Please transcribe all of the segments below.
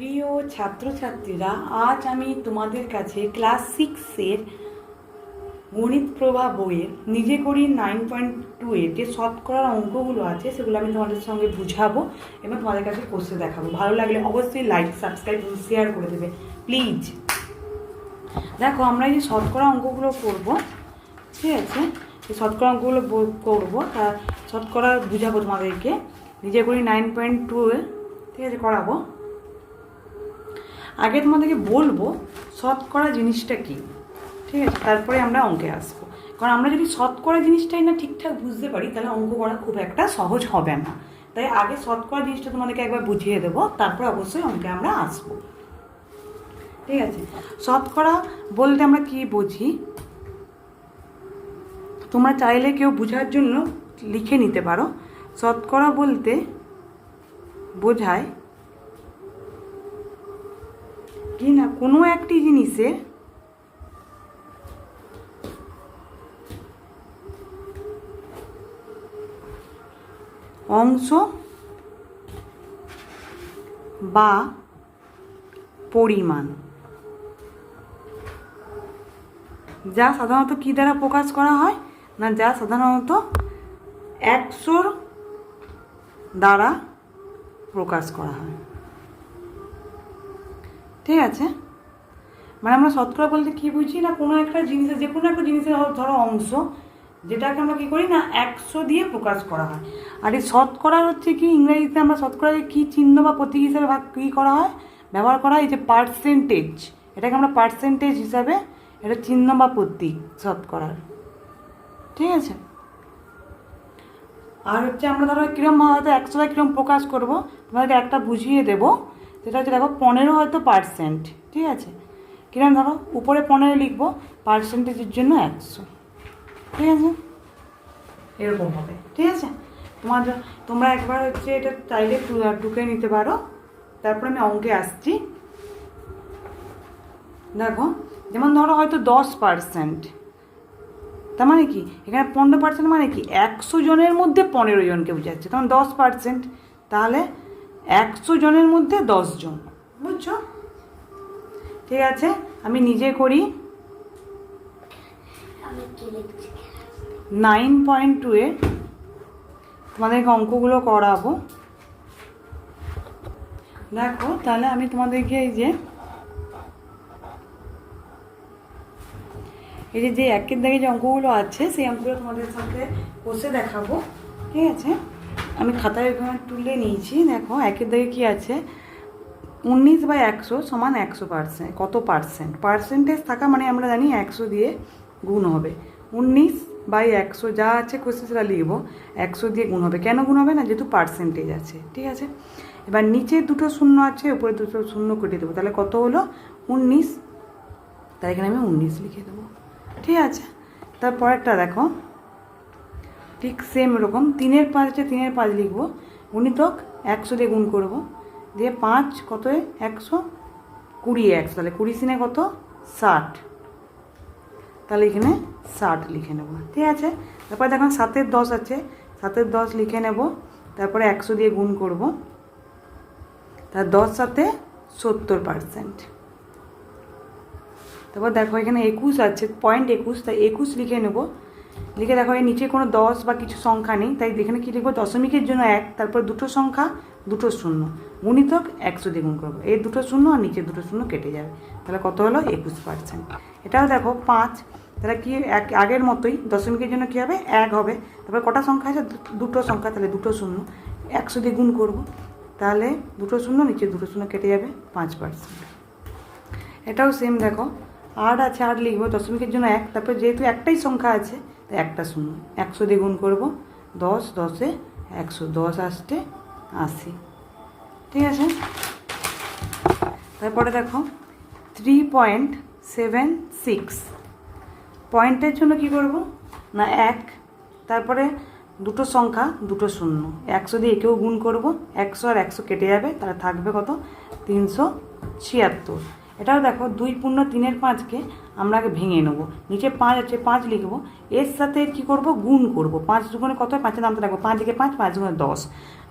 প্রিয় ছাত্রছাত্রীরা, আজ আমি তোমাদের কাছে ক্লাস সিক্সের গণিত প্রভা বইয়ের নিজে করি নাইন পয়েন্ট টু এর যে শতকরার অঙ্কগুলো আছে, সেগুলো আমি তোমাদের সঙ্গে বুঝাবো এবং তোমাদের কাছে কোর্সে দেখাবো। ভালো লাগলে অবশ্যই লাইক সাবস্ক্রাইব শেয়ার করে দেবে প্লিজ দেখো, আমরা যে শতকরা অঙ্কগুলো করব, ঠিক আছে? শতকরা অঙ্কগুলো করব, তা শতকরা বুঝাবো তোমাদেরকে। নিজে করি নাইন পয়েন্ট টু ঠিক আছে, করাবো। আগে তোমাদেরকে বলব শতকরা জিনিসটা কি? ঠিক আছে? তারপরে আমরা অঙ্কে আসব। কারণ আমরা যদি শতকরা জিনিসটাই না ঠিকঠাক বুঝতে পারি, তাহলে অঙ্ক করা খুব একটা সহজ হবে না। তাই আগে শতকরা জিনিসটা তোমাদেরকে একবার বুঝিয়ে দেবো, তারপর অবশ্যই অঙ্কে আমরা আসব। ঠিক আছে? শতকরা বলতে আমরা কি বুঝি? তোমরা চাইলে কেউ বোঝার জন্য লিখে নিতে পারো। শতকরা বলতে বোঝায় কি না, কোনো একটি জিনিসে অংশ বা পরিমাণ। যা সাধারণত কী দ্বারা প্রকাশ করা হয়? না, যা সাধারণত একশোর দ্বারা প্রকাশ করা হয়। ঠিক আছে? মানে আমরা শতকরা বলতে কী বুঝি না, কোনো একটা জিনিসের যে কোনো একটা জিনিসের ধরো- অংশ, যেটাকে আমরা কী করি না, একশো দিয়ে প্রকাশ করা হয়। আর এই শতকরা হচ্ছে কি, ইংরেজিতে আমরা শতকরাকে কী চিহ্ন বা প্রতীক হিসাবে ভাগ কী করা হয়? ব্যবহার করা হয় এই যে পার্সেন্টেজ এটাকে আমরা পার্সেন্টেজ হিসাবে, এটা চিহ্ন বা প্রতীক শতকরার ঠিক আছে? আর হচ্ছে আমরা ধরো কিরম হয়তো একশোটা কিরম প্রকাশ করব, তোমাদেরকে একটা বুঝিয়ে দেবো। সেটা হচ্ছে দেখো পনেরো হয়তো পার্সেন্ট ঠিক আছে? কিরম ধরো? উপরে পনেরো লিখব পার্সেন্টেজের জন্য একশো, ঠিক আছে? এরকম হবে, ঠিক আছে? তোমার তোমরা একবার হচ্ছে এটা চাইলে টুকে নিতে পারো। তারপর আমি অঙ্কে আসছি। দেখো, যেমন ধরো হয়তো দশ পার্সেন্ট তার মানে কি? এখানে পনেরো পার্সেন্ট মানে কি? একশো জনের মধ্যে পনেরো জনকে বোঝাচ্ছে তখন দশ পার্সেন্ট তাহলে একশো জনের মধ্যে দশ জন। বুঝছ? ঠিক আছে? আমি নিজে করি। নাইন পয়েন্ট টুয়ে তোমাদেরকে অঙ্কগুলো করাবো। দেখো তাহলে আমি তোমাদেরকে এই যে এই যে যে একের দাগে যে অঙ্কগুলো আছে সেই অঙ্কগুলো তোমাদের সাথে কষে দেখাবো। ঠিক আছে? আমি খাতায় তুলে নিয়েছি, দেখো, একের দাগে কি আছে? উনিশ বাই একশো সমান একশো পার্সেন্ট, কত পার্সেন্ট? পার্সেন্টেজ থাকা মানে আমরা জানি একশো দিয়ে গুণ হবে। উনিশ বাই একশো যা আছে কোশ্চেন সেটা লিখব, একশো দিয়ে গুণ হবে। কেন গুণ হবে না? যেহেতু পার্সেন্টেজ আছে, ঠিক আছে? এবার নিচে দুটো শূন্য আছে, উপরে দুটো শূন্য কেটে দেবো। তাহলে কত হলো? উনিশ তাই এখানে আমি উনিশ লিখে দেবো, ঠিক আছে? তারপরেরটা দেখো ঠিক সেম এরকম তিনের পাঁচটা তিনের পাঁচ লিখব। গুণিতক একশো দিয়ে গুণ করব। দিয়ে পাঁচ কত একশো কুড়ি একশো তাহলে কুড়ি সিনে কত? ষাট। তাহলে এখানে ষাট লিখে নেব। ঠিক আছে? তারপরে দেখো সাতের দশ আছে। সাতের দশ লিখে নেব। তারপরে একশো দিয়ে গুণ করব। তার দশ সাথে সত্তর পার্সেন্ট তারপর দেখো এখানে একুশ আছে পয়েন্ট একুশ। তাই একুশ লিখে নেব। লিখে দেখো, এর নিচে কোনো দশ বা কিছু সংখ্যা নেই, তাই এখানে কী লিখব? দশমিকের জন্য এক, তারপর দুটো সংখ্যা, দুটো শূন্য। গুণিতক একশো দিয়ে গুণ করব। এই দুটো শূন্য আর নিচে দুটো শূন্য কেটে যাবে। তাহলে কত হলো? একুশ পার্সেন্ট এটাও দেখো, পাঁচ। তাহলে কি এক, আগের মতোই দশমিকের জন্য কী হবে? এক হবে। তারপরে কটা সংখ্যা আছে? দুটো সংখ্যা, তাহলে দুটো শূন্য। একশো দিয়ে গুণ করব। তাহলে দুটো শূন্য নিচে দুটো শূন্য কেটে যাবে পাঁচ পার্সেন্ট এটাও সেম দেখো। আট আছে আট লিখব। দশমিকের জন্য এক। তারপর যেহেতু একটাই সংখ্যা আছে তাই একটা শূন্য একশো দিয়ে গুণ করব। দশ, দশে একশো। দশ আসতে আশি। ঠিক আছে? তারপরে দেখো থ্রি পয়েন্ট সেভেন সিক্স পয়েন্টের জন্য কি করব? না, এক। তারপরে দুটো সংখ্যা, দুটো শূন্য। একশো দিয়ে একেও গুণ করব। একশো আর একশো কেটে যাবে। তাহলে থাকবে কত? তিনশো ছিয়াত্তর। এটাও দেখো, দুই পূর্ণ তিনের পাঁচকে আমরা আগে ভেঙে নেব। নিচে পাঁচ আছে, পাঁচ লিখব এর সাথে কি করব? গুণ করব। পাঁচ দুগুণে কত হয়? পাঁচের দামটা রাখব পাঁচ দিকে পাঁচ পাঁচ দুগুণে দশ।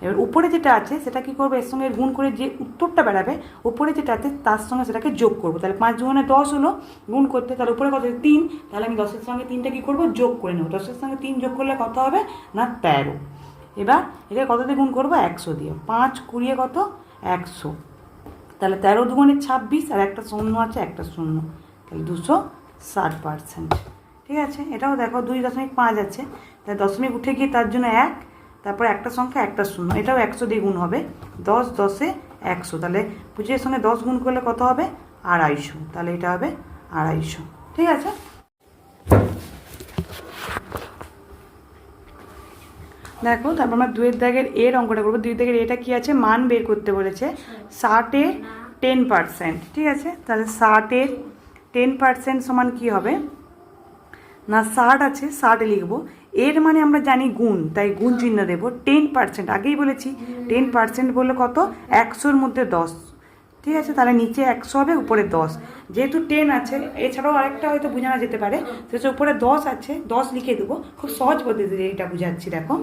এবার উপরে যেটা আছে, সেটা কি করব? এর সঙ্গে গুণ করে যে উত্তরটা বেড়াবে, উপরে যেটা আছে, তার সঙ্গে সেটাকে যোগ করব। তাহলে পাঁচ দুগুণে দশ হলো, গুণ করতে, তাহলে উপরে কত? তিন। তাহলে আমি দশের সঙ্গে তিনটা কি করব? যোগ করে নেব। দশের সঙ্গে তিন যোগ করলে কত হবে? না, তেরো। এবার এটা কত দিয়ে গুণ করব? একশো দিয়ে। পাঁচ কুড়িয়ে কত? একশো। তাহলে তেরো দুগুণে ছাব্বিশ, আর একটা শূন্য আছে, একটা শূন্য। তাহলে দুশো ষাট পার্সেন্ট ঠিক আছে? এটাও দেখো দুই দশমিক পাঁচ আছে। তাহলে দশমিক উঠে গিয়ে তার জন্য এক তারপর একটা সংখ্যা একটা শূন্য। এটাও একশো দিয়ে গুণ হবে। দশ দশে একশো। তাহলে পঁচিশের সঙ্গে দশ গুণ করলে কত হবে? আড়াইশো। তাহলে এটা হবে আড়াইশো। ঠিক আছে? দেখো তারপর আমরা দুয়ের দাগের এর অঙ্কটা করব। দুই দাগের এটা কি আছে? মান বের করতে বলেছে। ষাটের টেন পার্সেন্ট ঠিক আছে? তাহলে ষাটের টেন পার্সেন্ট সমান কি হবে? না, ষাট আছে, ষাট লিখব। এর মানে আমরা জানি গুণ, তাই গুণ চিহ্ন দেবো। টেন পার্সেন্ট আগেই বলেছি টেন পার্সেন্ট বললে কত? একশোর মধ্যে দশ। ঠিক আছে, তাহলে নিচে একশো হবে, উপরে দশ। যেহেতু টেন আছে, এছাড়াও আরেকটা হয়তো বোঝানো যেতে পারে। সেটা উপরে দশ আছে, দশ লিখে দেবো। খুব সহজ পদ্ধতিতে এটা বুঝাচ্ছি, দেখো।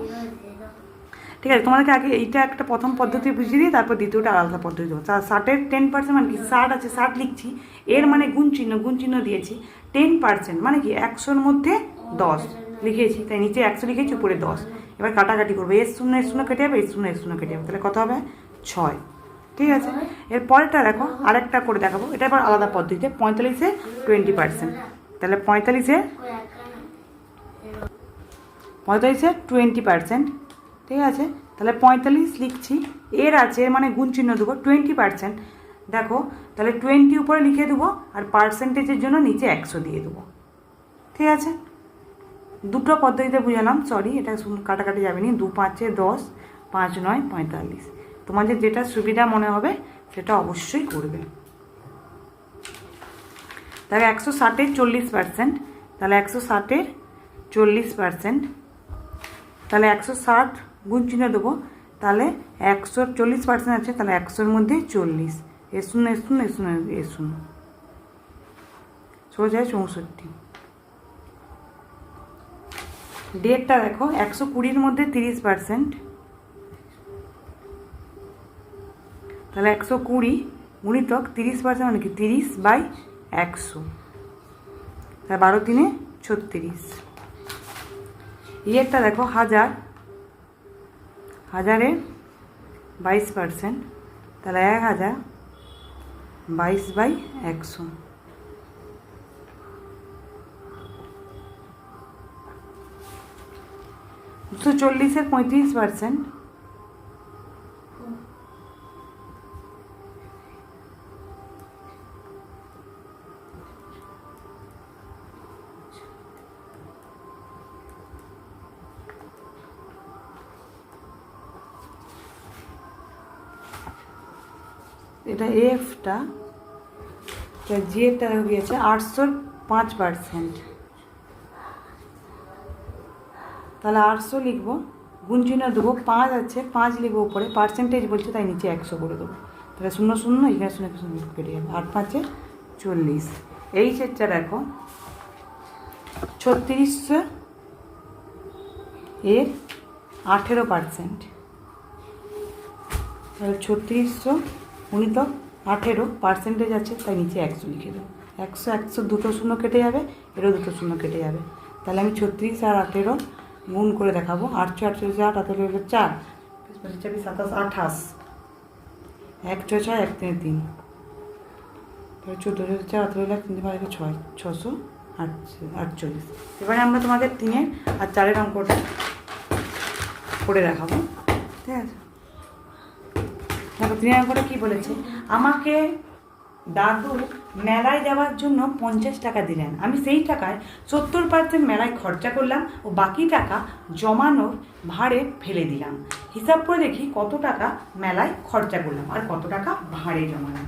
ঠিক আছে, তোমাদেরকে আগে এইটা একটা প্রথম পদ্ধতি বুঝিয়ে দিই তারপর দ্বিতীয়টা আলাদা পদ্ধতি দেবো। ষাটের টেন পার্সেন্ট মানে কি? ষাট আছে, ষাট লিখছি। এর মানে গুণ চিহ্ন গুণ চিহ্ন দিয়েছি। টেন পার্সেন্ট মানে কি? একশোর মধ্যে দশ লিখেছি। তাই নিচে একশো লিখেছি, উপরে দশ। এবার কাটাকাটি করব। এর শূন্য এর শূন্য কেটে যাবে, এর শূন্য এর শূন্য কেটে যাবে। তাহলে কত হবে? ছয়। ঠিক আছে? এর পরেরটা দেখো, আরেকটা করে দেখাবো। এটা এবার আলাদা পদ্ধতিতে। পঁয়তাল্লিশে টোয়েন্টি পার্সেন্ট তাহলে পঁয়তাল্লিশে পঁয়তাল্লিশে টোয়েন্টি পার্সেন্ট ঠিক আছে? তাহলে পঁয়তাল্লিশ লিখছি। এর আছে মানে গুণ চিহ্ন দেবো টোয়েন্টি পার্সেন্ট দেখো, তাহলে টোয়েন্টি উপরে লিখে দেবো আর পার্সেন্টেজের জন্য নিচে একশো দিয়ে দেবো। ঠিক আছে? দুটো পদ্ধতিতে বুঝালাম সরি এটা কাটাকাটি যাবে নি। দু পাঁচে দশ, পাঁচ নয়, পঁয়তাল্লিশ। তোমাদের যেটা সুবিধা মনে হবে, সেটা অবশ্যই করবে। তাহলে একশো ষাটের চল্লিশ পার্সেন্ট তাহলে একশো ষাটের চল্লিশ পার্সেন্ট তাহলে একশো ষাট গুণ চিহ্ন দেবো, তাহলে একশো চল্লিশ পার্সেন্ট আছে, তাহলে একশোর মধ্যে চল্লিশ। এ শূন্য এ শূন্য এ শূন্য এ শূন্য। সোজা চৌষট্টি। ডেটটা দেখো, একশো কুড়ির মধ্যে তিরিশ পার্সেন্ট তাহলে একশো কুড়ি গুণিতক তিরিশ পার্সেন্ট মানে কি? তিরিশ বাই একশো। তাহলে বারো তিনে ছত্রিশ। ইয়েরটা দেখো, হাজার হাজারে বাইশ পার্সেন্ট তাহলে এক হাজার বাইশ বাই একশো। দুশো চল্লিশের পঁয়ত্রিশ পার্সেন্ট এটা এফটা জিএফটা দেখো গিয়েছে আটশোর পাঁচ পার্সেন্ট। তাহলে আটশো লিখব গুণ দেবো, পাঁচ আছে, পাঁচ লিখব উপরে, পার্সেন্টেজ বলছে তাই নিচে একশো করে দেবো। তাহলে শূন্য শূন্য, এখানে শূন্য শূন্য, কেটে যাবে আট পাঁচে চল্লিশ। এই সেটটা দেখো, ছত্রিশশো এর আঠেরো পার্সেন্ট। তাহলে ছত্রিশশো গুণিতক আঠেরো পার্সেন্টেজ আছে, তাই নিচে একশো লিখে দেবো। একশো একশো দুটো শূন্য কেটে যাবে, এরও দুটো শূন্য কেটে যাবে। তাহলে আমি ছত্রিশ আর আঠেরো গুণ করে দেখাবো। আটশো আটচল্লিশ আট হলো চার পঁচিশ সাতাশ, আঠাশ। এক ছয় ছয়, এক তিনে তিন। তাহলে চোদ্দ চার, আঠেরো লাখ তিন পাঁচ, ছয় ছশো আটচ- আটচল্লিশ। এবারে আমরা তোমাদের তিনের আর চারের অঙ্কটা করে দেখাবো। ঠিক আছে? অঙ্কটা কী বলেছে? আমাকে দাদু মেলায় যাওয়ার জন্য পঞ্চাশ টাকা দিলেন। আমি সেই টাকায় সত্তর পার্সেন্ট মেলায় খরচা করলাম ও বাকি টাকা জমানোর ভাড়ে ফেলে দিলাম। হিসাব করে দেখি কত টাকা মেলায় খরচা করলাম আর কত টাকা ভাড়ে জমালাম।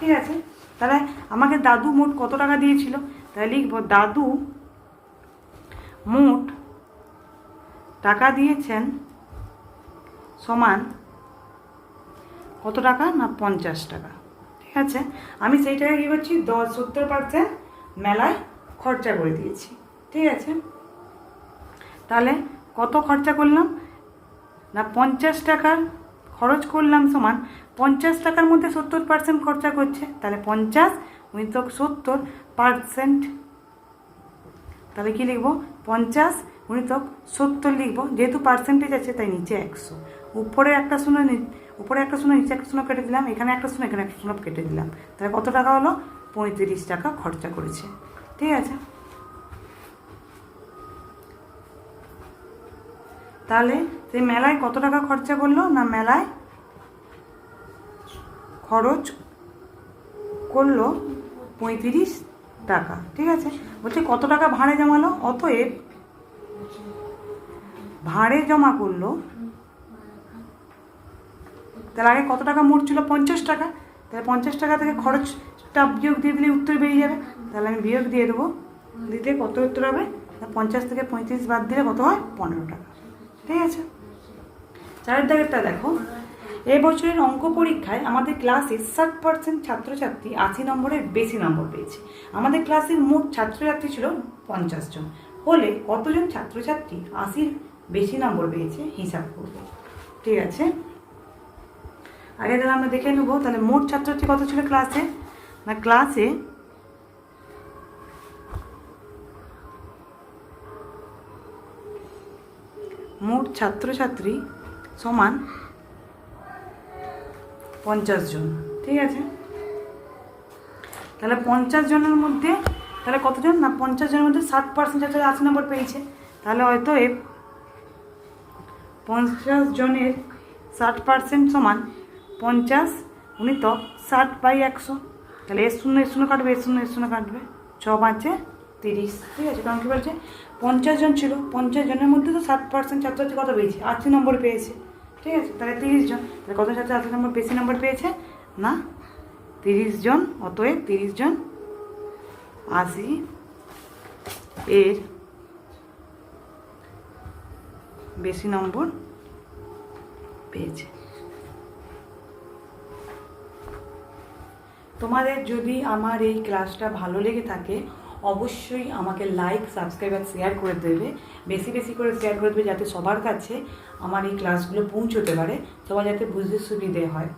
ঠিক আছে? তাহলে আমাকে দাদু মোট কত টাকা দিয়েছিল? তাহলে লিখব, দাদু মোট টাকা দিয়েছেন সমান কত টাকা না পঞ্চাশ টাকা? ঠিক আছে? আমি সেই টাকা কী করছি? দশ সত্তর পার্সেন্ট মেলায় খরচা করে দিয়েছি। ঠিক আছে? তাহলে কত খরচা করলাম? না পঞ্চাশ টাকার খরচ করলাম সমান পঞ্চাশ টাকার মধ্যে সত্তর পার্সেন্ট খরচা করছে। তাহলে পঞ্চাশ গুণিতক সত্তর পার্সেন্ট তাহলে কি লিখব? পঞ্চাশ গুণিতক সত্তর লিখব। যেহেতু পার্সেন্টেজ আছে তাই নিচে একশো। উপরে একটা শূন্য উপরে একটা শূন্য নিচে একটা শূন্য কেটে দিলাম, এখানে একটা শূন্য এখানে একটা শূন্য কেটে দিলাম। তাহলে কত টাকা হলো? পঁয়ত্রিশ টাকা খরচা করেছে। ঠিক আছে? তাহলে সেই মেলায় কত টাকা খরচা করল না মেলায় খরচ করল পঁয়ত্রিশ টাকা? ঠিক আছে? বলছে কত টাকা ভাড়ে জমালো? অতএব ভাড়ে জমা করল তাহলে আগে কত টাকা মোট ছিল? পঞ্চাশ টাকা। তাহলে পঞ্চাশ টাকা থেকে খরচটা বিয়োগ দিয়ে দিলে উত্তর বেরিয়ে যাবে। তাহলে আমি বিয়োগ দিয়ে দেবো। দিতে কত উত্তর হবে? পঞ্চাশ থেকে পঁয়ত্রিশ বাদ দিলে কত হয়? পনেরো টাকা। ঠিক আছে? চারের দাগেরটা দেখো। এবছরের অঙ্ক পরীক্ষায় আমাদের ক্লাসে ষাট পার্সেন্ট ছাত্রছাত্রী আশি নম্বরের বেশি নম্বর পেয়েছে। আমাদের ক্লাসের মোট ছাত্রছাত্রী ছিল পঞ্চাশ জন। হলে কতজন ছাত্রছাত্রী আশির বেশি নম্বর পেয়েছে? হিসাব করবে। ঠিক আছে? আগে তাহলে আমরা দেখে নেব, তাহলে মোট ছাত্রছাত্রী কত ছিল ক্লাসে না ক্লাসে মোট ছাত্রছাত্রী সমান পঞ্চাশ জন, ঠিক আছে? তাহলে পঞ্চাশ জনের মধ্যে, তাহলে কতজন না, পঞ্চাশ জনের মধ্যে ষাট পার্সেন্ট ছাত্র আশি নম্বর পেয়েছে। তাহলে হয়তো এ পঞ্চাশ জনের ষাট পার্সেন্ট সমান পঞ্চাশ গুণিতক ষাট বাই একশো। তাহলে এর শূন্য এর শূন্য কাটবে, এর শূন্য এর শূন্য কাটবে। ছ পাঁচে তিরিশ, ঠিক আছে? কারণ কী বলছে? পঞ্চাশ জন ছিল, পঞ্চাশ জনের মধ্যে তো ষাট পার্সেন্ট ছাত্রছাত্রী কত পেয়েছে? আশি নম্বর পেয়েছে, ঠিক আছে? তাহলে তিরিশ জন। তাহলে কত ছাত্র আশি নম্বর, বেশি নম্বর পেয়েছে? না, তিরিশ জন, অতএব তিরিশ জন। আশি এর বেশি নম্বর পেয়েছে। তোমাদের যদি আমার এই ক্লাসটা ভালো লেগে থাকে, অবশ্যই আমাকে লাইক সাবস্ক্রাইব আর শেয়ার করে দেবে। বেশি বেশি করে শেয়ার করে দেবে যাতে সবার কাছে আমার এই ক্লাসগুলো পৌঁছতে পারে সবাই যাতে বুঝতে সুবিধে হয়।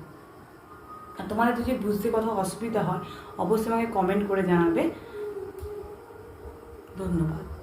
আর তোমাদের যদি বুঝতে কোথাও অসুবিধা হয়, অবশ্যই আমাকে কমেন্ট করে জানাবে। ধন্যবাদ।